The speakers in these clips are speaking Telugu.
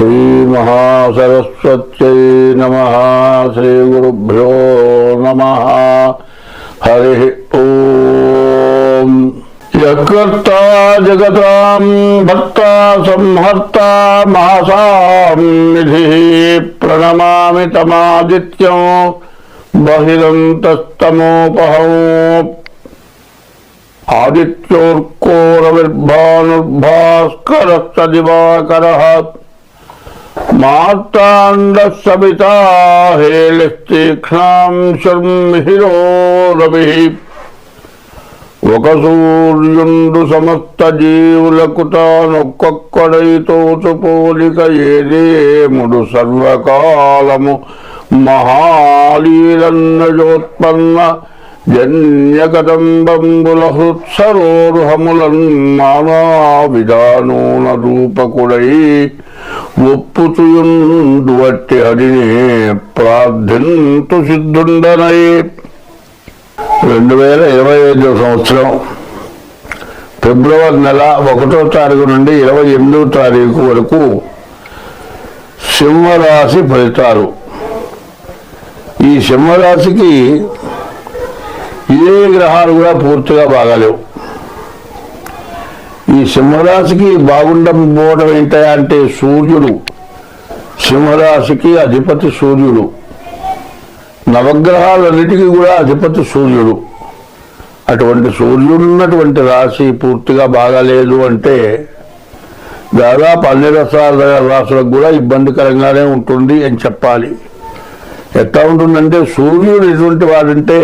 శ్రీమహాసరస్వత్యై నమ శ్రీగురుభ్యో నమ. హరి ఓం. యకర్త జగతాం భక్త సంహర్త మహాసాం నిధి ప్రణమామి తమాదిత్యం బహిరంతస్తమోపహం. ఆదిత్యోర్కోరవిర్భానుర్భాస్కరశ్చ దివాకరः. మార్తాండసవితా హేళిస్తీక్ష్ణాం శర్మిహిరో రవిः ఒక సూర్యుండు సమస్త జీవులకు తానొక్కొక్కడైతోచు పోలిక ఏదేముడు సర్వకాలము మహాలీలన్నజోత్పన్న జన్యకదంబంబుల హృత్సరోరుహములన్ నానా విధానూన రూపకుడై ఒప్పుచుయుండు వట్టి అడిని ప్రార్థింతు సిద్ధుండనై రెండు వేల ఇరవై ఐదో సంవత్సరం ఫిబ్రవరి నెల ఒకటో తారీఖు నుండి ఇరవై ఎనిమిదో తారీఖు వరకు సింహరాశి ఫలితాలు. ఈ సింహరాశికి ఏ గ్రహాలు కూడా పూర్తిగా బాగాలేవు. ఈ సింహరాశికి బాగుండకపోవడం అంటే సూర్యుడు. సింహరాశికి అధిపతి సూర్యుడు. నవగ్రహాలన్నిటికీ కూడా అధిపతి సూర్యుడు. అటువంటి సూర్యుడు ఉన్నటువంటి రాశి పూర్తిగా బాగాలేదు అంటే దాదాపు అన్ని రసాల రాసులకు కూడా ఇబ్బందికరంగానే ఉంటుంది అని చెప్పాలి. ఎట్లా ఉంటుందంటే సూర్యుడు ఎటువంటి వాడంటే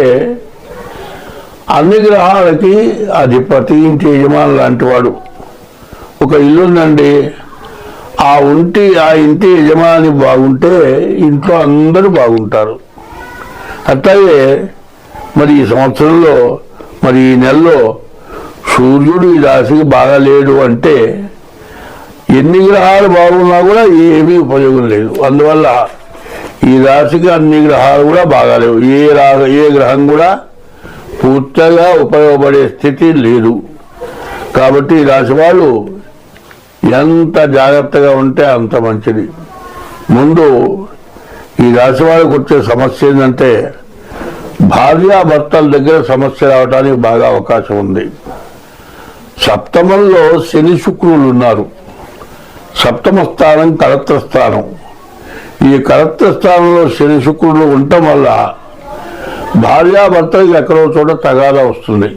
అన్ని గ్రహాలకి అధిపతి ఇంటి యజమాని లాంటి వాడు ఒక ఇల్లు ఉందండి ఆ ఉంటి ఆ ఇంటి యజమాని బాగుంటే ఇంట్లో అందరూ బాగుంటారు. అట్లాగే మరి ఈ సంవత్సరంలో మరి ఈ నెలలో సూర్యుడు ఈ రాశికి బాగా లేడు అంటే ఎన్ని గ్రహాలు బాగున్నా కూడా ఏమీ ఉపయోగం లేదు. అందువల్ల ఈ రాశికి అన్ని గ్రహాలు కూడా బాగాలేవు ఏ రా ఏ గ్రహం కూడా పూర్తిగా ఉపయోగపడే స్థితి లేదు. కాబట్టి ఈ రాశి వాళ్ళు ఎంత జాగ్రత్తగా ఉంటే అంత మంచిది. ముందు ఈ రాశి వాళ్ళకు వచ్చే సమస్య ఏంటంటే భార్యాభర్తల దగ్గర సమస్య రావడానికి బాగా అవకాశం ఉంది. సప్తమంలో శని శుక్రులు ఉన్నారు. సప్తమ స్థానం కలత్ర స్థానం. ఈ కలత్ర స్థానంలో శని శుక్రులు ఉండటం వల్ల భార్యాభర్త ఎక్కడో చోట తగాదా వస్తుంది.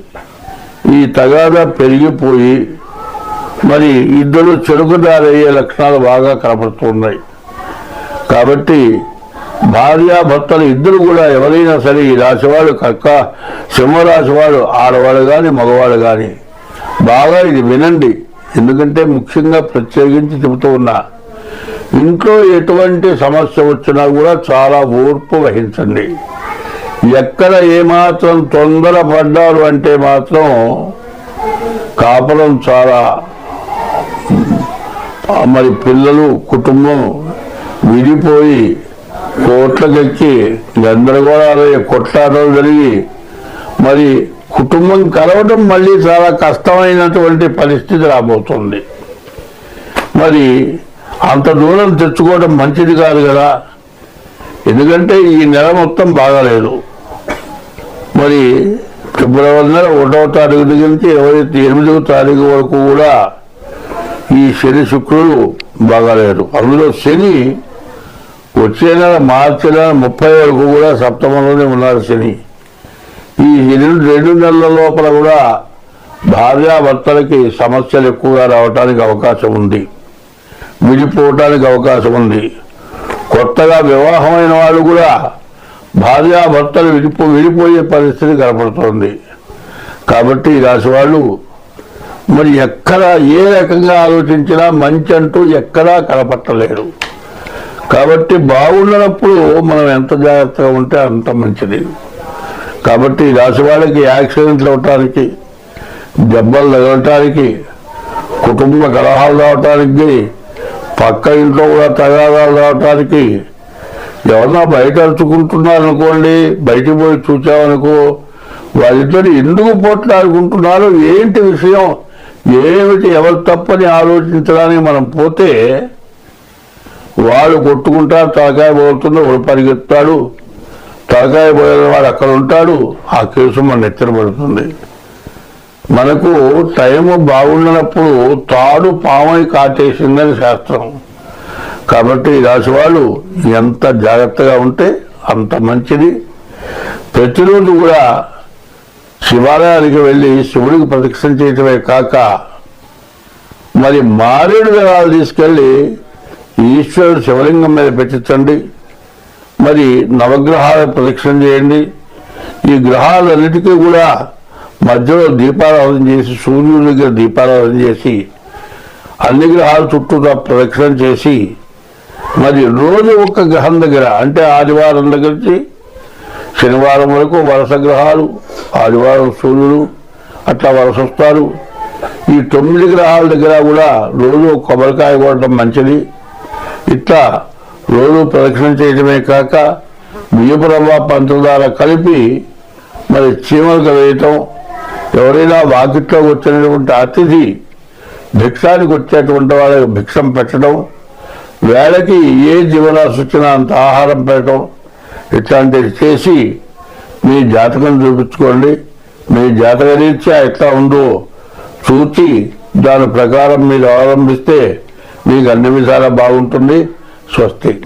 ఈ తగాదా పెరిగిపోయి మరి ఇద్దరు చెరుకుదారయ్యే లక్షణాలు బాగా కనపడుతున్నాయి. కాబట్టి భార్యాభర్తలు ఇద్దరు కూడా ఎవరైనా సరే ఈ రాశివాడు కక్క సింహరాశివాడు ఆడవాడు కానీ మగవాడు కానీ బాగా ఇది వినండి. ఎందుకంటే ముఖ్యంగా ప్రత్యేకించి చెబుతూ ఉన్నా ఇంట్లో ఎటువంటి సమస్య వచ్చినా కూడా చాలా ఓర్పు వహించండి. ఎక్కడ ఏమాత్రం తొందర పడ్డారు అంటే మాత్రం కాపురం చాలా. మరి పిల్లలు కుటుంబం విడిపోయి కోట్లకెక్కి గందరగోళాలు కొట్లాటలు జరిగి మరి కుటుంబం కలవడం మళ్ళీ చాలా కష్టమైనటువంటి పరిస్థితి రాబోతుంది. మరి అంత దూరం తెచ్చుకోవడం మంచిది కాదు కదా. ఎందుకంటే ఈ నెల మొత్తం బాగాలేదు. మరి ఫిబ్రవరి నెల ఒకటవ తారీఖు దగ్గర నుంచి ఇరవై ఎనిమిదవ తారీఖు వరకు కూడా ఈ శని శుక్రుడు బాగాలేరు అందులో శని వచ్చే నెల మార్చి నెల ముప్పై వరకు కూడా సప్తమంలోనే ఉన్నారు శని. ఈ రెండు రెండు నెలల లోపల కూడా భార్యాభర్తలకి సమస్యలు ఎక్కువగా రావడానికి అవకాశం ఉంది. విడిపోవటానికి అవకాశం ఉంది. కొత్తగా వివాహమైన వాళ్ళు కూడా భార్యాభర్తలు విడిపో విడిపోయే పరిస్థితి కనపడుతోంది. కాబట్టి రాసి వాళ్ళు మరి ఎక్కడ ఏ రకంగా ఆలోచించినా మంచి అంటూ ఎక్కడా కనపట్టలేరు. కాబట్టి బాగున్నప్పుడు మనం ఎంత జాగ్రత్తగా ఉంటే అంత మంచిది. కాబట్టి రాసి వాళ్ళకి యాక్సిడెంట్లు అవటానికి దెబ్బలు తగలటానికి కుటుంబ కలహాలు రావటానికి పక్క ఇంట్లో కూడా తగాదాలు రావటానికి ఎవరన్నా బయట అడుచుకుంటున్నారు అనుకోండి బయటికి పోయి చూచామనుకో వాళ్ళిద్దరు ఎందుకు పోట్లాడుకుంటున్నారు? ఏంటి విషయం? ఏమిటి? ఎవరు తప్పని ఆలోచించడానికి మనం పోతే వాడు కొట్టుకుంటారు తలకాయ పోతుంది వాడు పరిగెత్తాడు తలకాయ పోయిన వాడు అక్కడ ఉంటాడు ఆ కేసు మన నెత్తిన పడుతుంది. మనకు టైము బాగుండనప్పుడు తాడు పామై కాటేసిందని శాస్త్రం. కాబట్టి ఈ రాశి వాళ్ళు ఎంత జాగ్రత్తగా ఉంటే అంత మంచిది. ప్రతిరోజు కూడా శివాలయానికి వెళ్ళి శివుడికి ప్రదక్షిణ చేయటమే కాక మరి మారేడు దళాలు తీసుకెళ్ళి ఈశ్వరుడు శివలింగం మీద పెట్టించండి. మరి నవగ్రహాల ప్రదక్షిణ చేయండి. ఈ గ్రహాలన్నిటికీ కూడా మధ్యలో దీపారాధన చేసి సూర్యుడి దగ్గర దీపారాధన చేసి అన్ని గ్రహాల చుట్టూ ప్రదక్షిణ చేసి మరి రోజు ఒక్క గ్రహం దగ్గర అంటే ఆదివారం దగ్గర శనివారం వరకు వరుస గ్రహాలు ఆదివారం సూర్యుడు అట్లా వరుస వస్తారు. ఈ తొమ్మిది గ్రహాల దగ్గర కూడా రోజు కొబ్బరికాయ కొట్టడం మంచిది. ఇట్లా రోజు ప్రదక్షిణ చేయడమే కాక బియ్యపురవ పంచదార కలిపి మరి చీమలకు వేయటం ఎవరైనా వాకిట్లోకి వచ్చినటువంటి అతిథి భిక్షానికి వచ్చేటువంటి వాళ్ళకి భిక్షం పెట్టడం వేళకి ఏ జీవరాశి వచ్చినా అంత ఆహారం పెట్టడం ఇట్లాంటివి చేసి మీ జాతకం చూపించుకోండి. మీ జాతక రీత్యా ఎట్లా ఉందో చూచి దాని ప్రకారం మీరు అవలంబిస్తే మీకు అన్ని విధాలా బాగుంటుంది. స్వస్తి.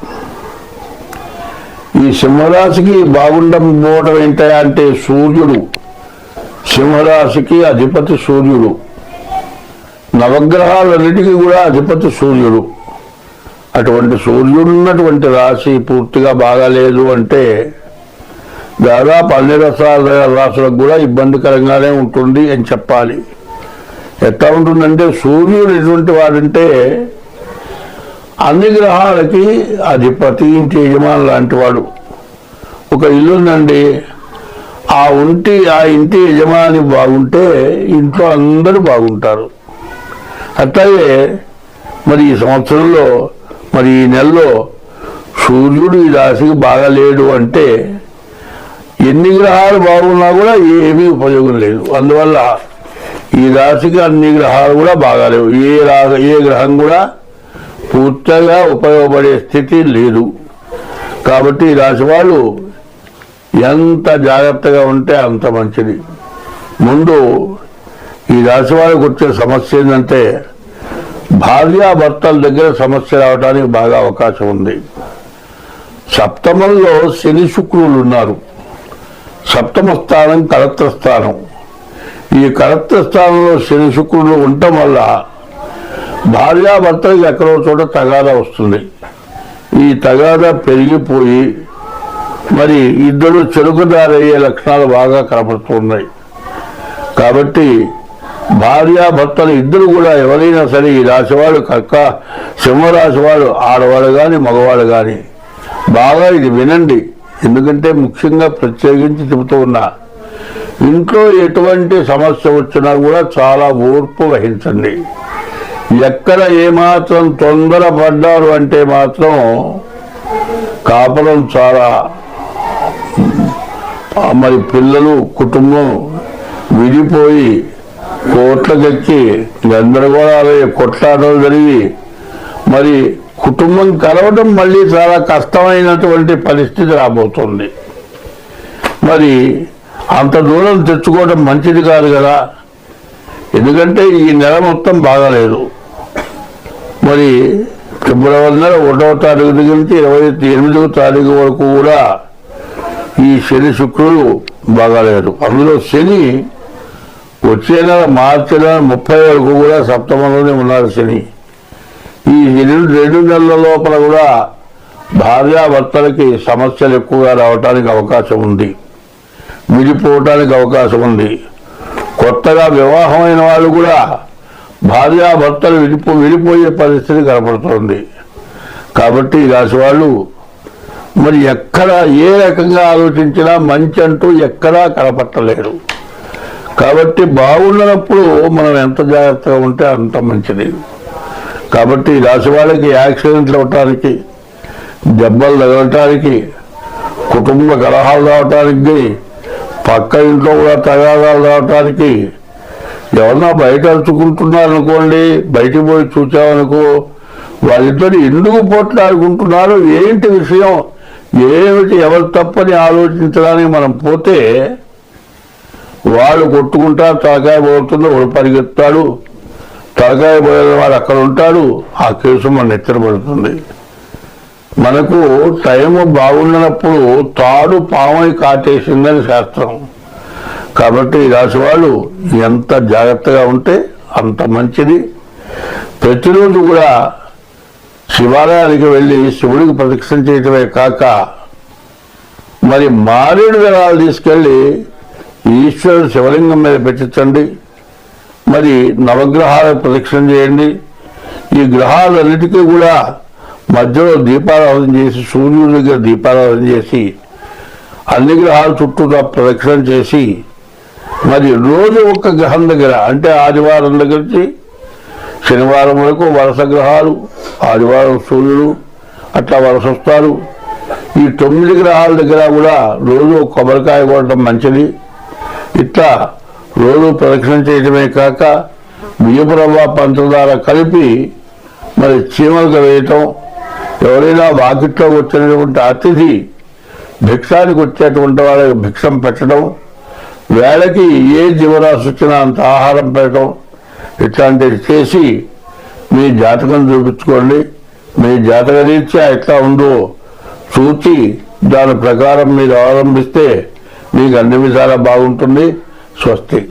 ఈ సింహరాశికి బాగుండకపోవడం ఏంటంటే అంటే సూర్యుడు. సింహరాశికి అధిపతి సూర్యుడు. నవగ్రహాలన్నిటికీ కూడా అధిపతి సూర్యుడు. అటువంటి సూర్యుడు ఉన్నటువంటి రాశి పూర్తిగా బాగాలేదు అంటే దాదాపు అన్ని రసాల రాశులకు కూడా ఇబ్బందికరంగానే ఉంటుంది అని చెప్పాలి. ఎట్లా ఉంటుందంటే సూర్యుడు ఎటువంటి వాడంటే అన్ని గ్రహాలకి అధిపతి ఇంటి యజమాని లాంటి వాడు. ఒక ఇల్లు ఉందండి ఆ ఉంటి ఆ ఇంటి యజమాని బాగుంటే ఇంట్లో అందరూ బాగుంటారు. అట్లాగే మరి ఈ సంవత్సరంలో మరి ఈ నెలలో సూర్యుడు ఈ రాశికి బాగాలేడు అంటే ఎన్ని గ్రహాలు బాగున్నా కూడా ఏమీ ఉపయోగం లేదు. అందువల్ల ఈ రాశికి అన్ని గ్రహాలు కూడా బాగాలేవు ఏ రా ఏ గ్రహం కూడా పూర్తిగా ఉపయోగపడే స్థితి లేదు. కాబట్టి ఈ రాశి వాళ్ళు ఎంత జాగ్రత్తగా ఉంటే అంత మంచిది. ముందు ఈ రాశి వాళ్ళకు వచ్చే సమస్య ఏంటంటే భార్యాభర్తల దగ్గర సమస్య రావడానికి బాగా అవకాశం ఉంది. సప్తమంలో శని శుక్రులు ఉన్నారు. సప్తమ స్థానం కలత్ర స్థానం. ఈ కలత్ర స్థానంలో శని శుక్రులు ఉండటం వల్ల భార్యాభర్తలకు ఎక్కడో చోట తగాదా వస్తుంది. ఈ తగాదా పెరిగిపోయి మరి ఇద్దరు చెరుకుదారయ్యే లక్షణాలు బాగా కనపడుతున్నాయి. కాబట్టి భార్యాభర్తలు ఇద్దరు కూడా ఎవరైనా సరే ఈ రాశివాళ్ళు కక్క సింహరాశి వాళ్ళు ఆడవాళ్ళు కానీ మగవాళ్ళు కానీ బాగా ఇది వినండి. ఎందుకంటే ముఖ్యంగా ప్రత్యేకించి చెబుతూ ఉన్నా ఇంట్లో ఎటువంటి సమస్య వచ్చినా కూడా చాలా ఓర్పు వహించండి. ఎక్కడ ఏమాత్రం తొందర పడ్డారు అంటే మాత్రం కాపురం చాలా. మరి పిల్లలు కుటుంబం విడిపోయి కోట్లకెక్కి గందరగోళాలు కొట్లాటలు జరిగి మరి కుటుంబం కలవడం మళ్ళీ చాలా కష్టమైనటువంటి పరిస్థితి రాబోతుంది. మరి అంత దూరం తెచ్చుకోవడం మంచిది కాదు కదా? ఎందుకంటే ఈ నెల మొత్తం బాగాలేదు. మరి ఫిబ్రవరి నెల ఒకటవ తారీఖు దగ్గర నుంచి ఇరవై ఎనిమిదవ తారీఖు వరకు కూడా ఈ శని శుక్రుడు బాగాలేరు అందులో శని వచ్చే నెల మార్చి నెల ముప్పై వరకు కూడా సప్తమంలోనే ఉన్నారు శని. ఈ రెండు రెండు నెలల లోపల కూడా భార్యాభర్తలకి సమస్యలు ఎక్కువగా రావడానికి అవకాశం ఉంది. విడిపోవటానికి అవకాశం ఉంది. కొత్తగా వివాహమైన వాళ్ళు కూడా భార్యాభర్తలు విడిపో విడిపోయే పరిస్థితి కనపడుతోంది. కాబట్టి రాసి వాళ్ళు మరి ఎక్కడ ఏ రకంగా ఆలోచించినా మంచి అంటూ ఎక్కడా కనపట్టలేరు. కాబట్టి బాగున్నప్పుడు మనం ఎంత జాగ్రత్తగా ఉంటే అంత మంచిది. కాబట్టి రాశి వాళ్ళకి యాక్సిడెంట్లు అవటానికి దెబ్బలు తగలటానికి కుటుంబ కలహాలు రావటానికి పక్క ఇంట్లో కూడా తగాదాలు రావటానికి ఎవరన్నా బయట అరుచుకుంటున్నారనుకోండి బయటికి పోయి చూచామనుకో వాళ్ళిద్దరు ఎందుకు పోట్లాడుకుంటున్నారు? ఏంటి విషయం? ఏమిటి ఎవరు తప్పని ఆలోచించడానికి మనం పోతే వాళ్ళు కొట్టుకుంటారు తలకాయ పోతుంది వాడు పరిగెత్తాడు. తలకాయ పోయిన వాడు అక్కడ ఉంటాడు. ఆ కేసు మన ఎత్తున పడుతుంది. మనకు టైం బాగున్నప్పుడు తాడు పామై కాటేసిందని శాస్త్రం. కాబట్టి రాసి వాళ్ళు ఎంత జాగ్రత్తగా ఉంటే అంత మంచిది. ప్రతిరోజు కూడా శివాలయానికి వెళ్ళి శివుడికి ప్రదక్షిణ చేయటమే కాక మరి మారేడు విరాలు తీసుకెళ్ళి ఈశ్వరుడు శివలింగం మీద పెట్టించండి. మరి నవగ్రహాలకు ప్రదక్షిణ చేయండి. ఈ గ్రహాలన్నిటికీ కూడా మధ్యలో దీపారాధన చేసి సూర్యుడి దగ్గర దీపారాధన చేసి అన్ని గ్రహాల చుట్టూ ప్రదక్షిణ చేసి మరి రోజు ఒక్క గ్రహం దగ్గర అంటే ఆదివారం దగ్గర నుంచి శనివారం వరకు వరుస గ్రహాలు ఆదివారం సూర్యుడు అట్లా వరుస వస్తారు. ఈ తొమ్మిది గ్రహాల దగ్గర కూడా రోజు కొబ్బరికాయ కొట్టడం మంచిది. ఇట్లా రోజు ప్రదక్షిణ చేయటమే కాక బియ్యపు రవ్వ పంచదార కలిపి మరి చీమలకు వేయటం ఎవరైనా వాకిట్లో వచ్చినటువంటి అతిథి భిక్షానికి వచ్చేటువంటి వాళ్ళకి భిక్షం పెట్టడం వేళకి ఏ జీవరాశి వచ్చినా అంత ఆహారం పెట్టడం ఇట్లాంటివి చేసి మీ జాతకం చూపించుకోండి. మీ జాతక రీత్యా ఎట్లా ఉందో చూచి దాని ప్రకారం మీరు అవలంబిస్తే మీకు అన్ని విధాలా బాగుంటుంది. స్వస్తి.